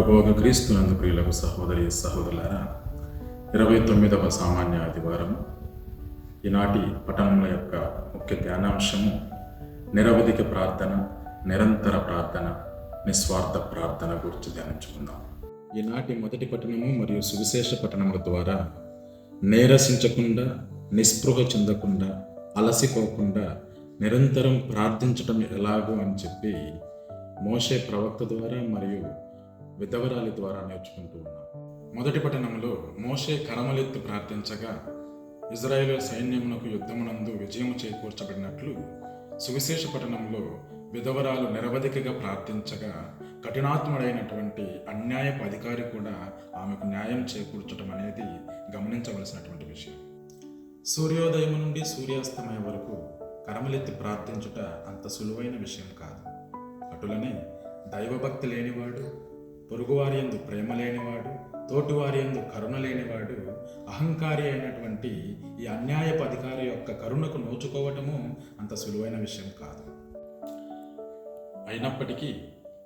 ప్రభోగ క్రీస్తునందు ప్రియులకు సహోదరి సహోదరులారా ఇరవై తొమ్మిదవ సామాన్య ఆదివారం ఈనాటి పఠనముల యొక్క ముఖ్య ధ్యానాంశము నిరవధిక ప్రార్థన నిరంతర ప్రార్థన నిస్వార్థ ప్రార్థన గురించి ధ్యానించుకుందాం. ఈనాటి మొదటి పఠనము మరియు సువిశేష పఠనముల ద్వారా నేరసించకుండా నిస్పృహ చెందకుండా అలసిపోకుండా నిరంతరం ప్రార్థించటం ఎలాగో అని చెప్పి మోషే ప్రవక్త ద్వారా మరియు విధవరాలి ద్వారా నేర్చుకుంటూ ఉన్నాం. మొదటి పట్టణంలో మోషే కరమలెత్తి ప్రార్థించగా ఇజ్రాయేల్ సైన్యమునకు యుద్ధమునందు విజయము చేకూర్చబడినట్లు సువిశేష పట్టణంలో విధవరాలు నిరవధికగా ప్రార్థించగా కఠినాత్ముడైనటువంటి అన్యాయపు అధికారి కూడా ఆమెకు న్యాయం చేకూర్చడం అనేది గమనించవలసినటువంటి విషయం. సూర్యోదయం నుండి సూర్యాస్తమయం వరకు కరమలెత్తి ప్రార్థించుట అంత సులువైన విషయం కాదు. అటులనే దైవభక్తి లేనివాడు పొరుగువారి యందు ప్రేమ లేనివాడు తోటివారి యందు కరుణ లేనివాడు అహంకారి అయినటువంటి ఈ అన్యాయపు అధికారి యొక్క కరుణకు నోచుకోవటము అంత సులువైన విషయం కాదు. అయినప్పటికీ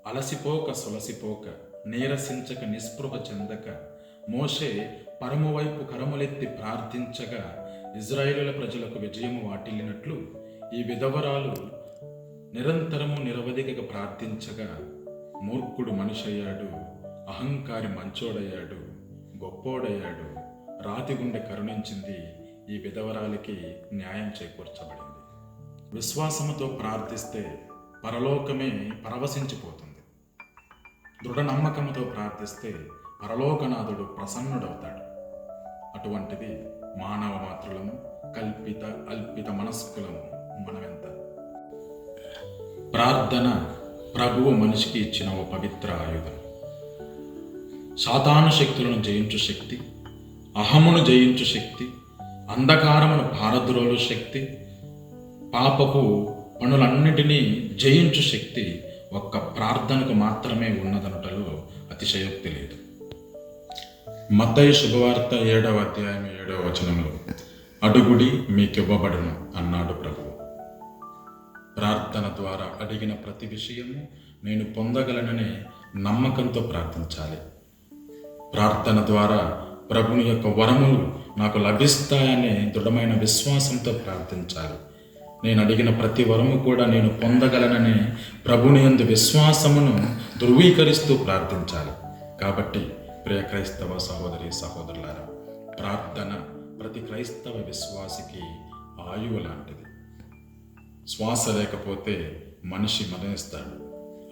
అలసిపోక సొలసిపోక నీరసించక నిస్పృహ చెందక మోషే పరమవైపు కరములెత్తి ప్రార్థించగా ఇజ్రాయేలుల ప్రజలకు విజయము వాటిల్లినట్లు ఈ విధవరాలు నిరంతరము నిరవధికగా ప్రార్థించగా మూర్ఖుడు మనిషి అయ్యాడు అహంకారి మంచోడయ్యాడు గొప్పోడయ్యాడు రాతి గుండె కరుణించింది ఈ విధవరాలికి న్యాయం చేకూర్చబడింది. విశ్వాసముతో ప్రార్థిస్తే పరలోకమే పరవశించిపోతుంది. దృఢ నమ్మకముతో ప్రార్థిస్తే పరలోకనాథుడు ప్రసన్నుడవుతాడు. అటువంటిది మానవ మాతృలము కల్పిత అల్పిత మనస్కులము మనమెంత. ప్రార్థన ప్రభువు మనిషికి ఇచ్చిన ఓ పవిత్ర ఆయుధం. సాతాను శక్తులను జయించు శక్తి అహమును జయించు శక్తి అంధకారమును భారద్రోలు శక్తి పాపపు పనులన్నిటినీ జయించు శక్తి ఒక్క ప్రార్థనకు మాత్రమే ఉన్నదనుటలో అతిశయోక్తి లేదు. మత్తయి శుభవార్త ఏడవ అధ్యాయం ఏడవ వచనంలో అడుగుడి మీకివ్వబడును అన్నాడు ప్రభు. ప్రార్థన ద్వారా అడిగిన ప్రతి విషయము నేను పొందగలననే నమ్మకంతో ప్రార్థించాలి. ప్రార్థన ద్వారా ప్రభుని యొక్క వరములు నాకు లభిస్తాయనే దృఢమైన విశ్వాసంతో ప్రార్థించాలి. నేను అడిగిన ప్రతి వరము కూడా నేను పొందగలననే ప్రభుని యందు విశ్వాసమును ధృవీకరిస్తూ ప్రార్థించాలి. కాబట్టి ప్రియ క్రైస్తవ సహోదరి సహోదరులారా ప్రార్థన ప్రతి క్రైస్తవ విశ్వాసికి ఆయువు లాంటిది. శ్వాస లేకపోతే మనిషి మరణిస్తాడు.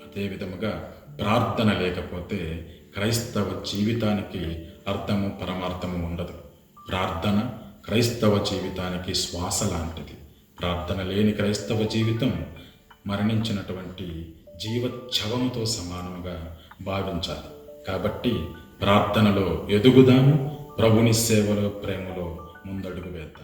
అదే విధముగా ప్రార్థన లేకపోతే క్రైస్తవ జీవితానికి అర్థము పరమార్థము ఉండదు. ప్రార్థన క్రైస్తవ జీవితానికి శ్వాస లాంటిది. ప్రార్థన లేని క్రైస్తవ జీవితం మరణించినటువంటి జీవచ్ఛవంతో సమానముగా భావించాలి. కాబట్టి ప్రార్థనలో ఎదుగుదాము ప్రభుని సేవలో ప్రేమలో ముందడుగు వేద్దాం.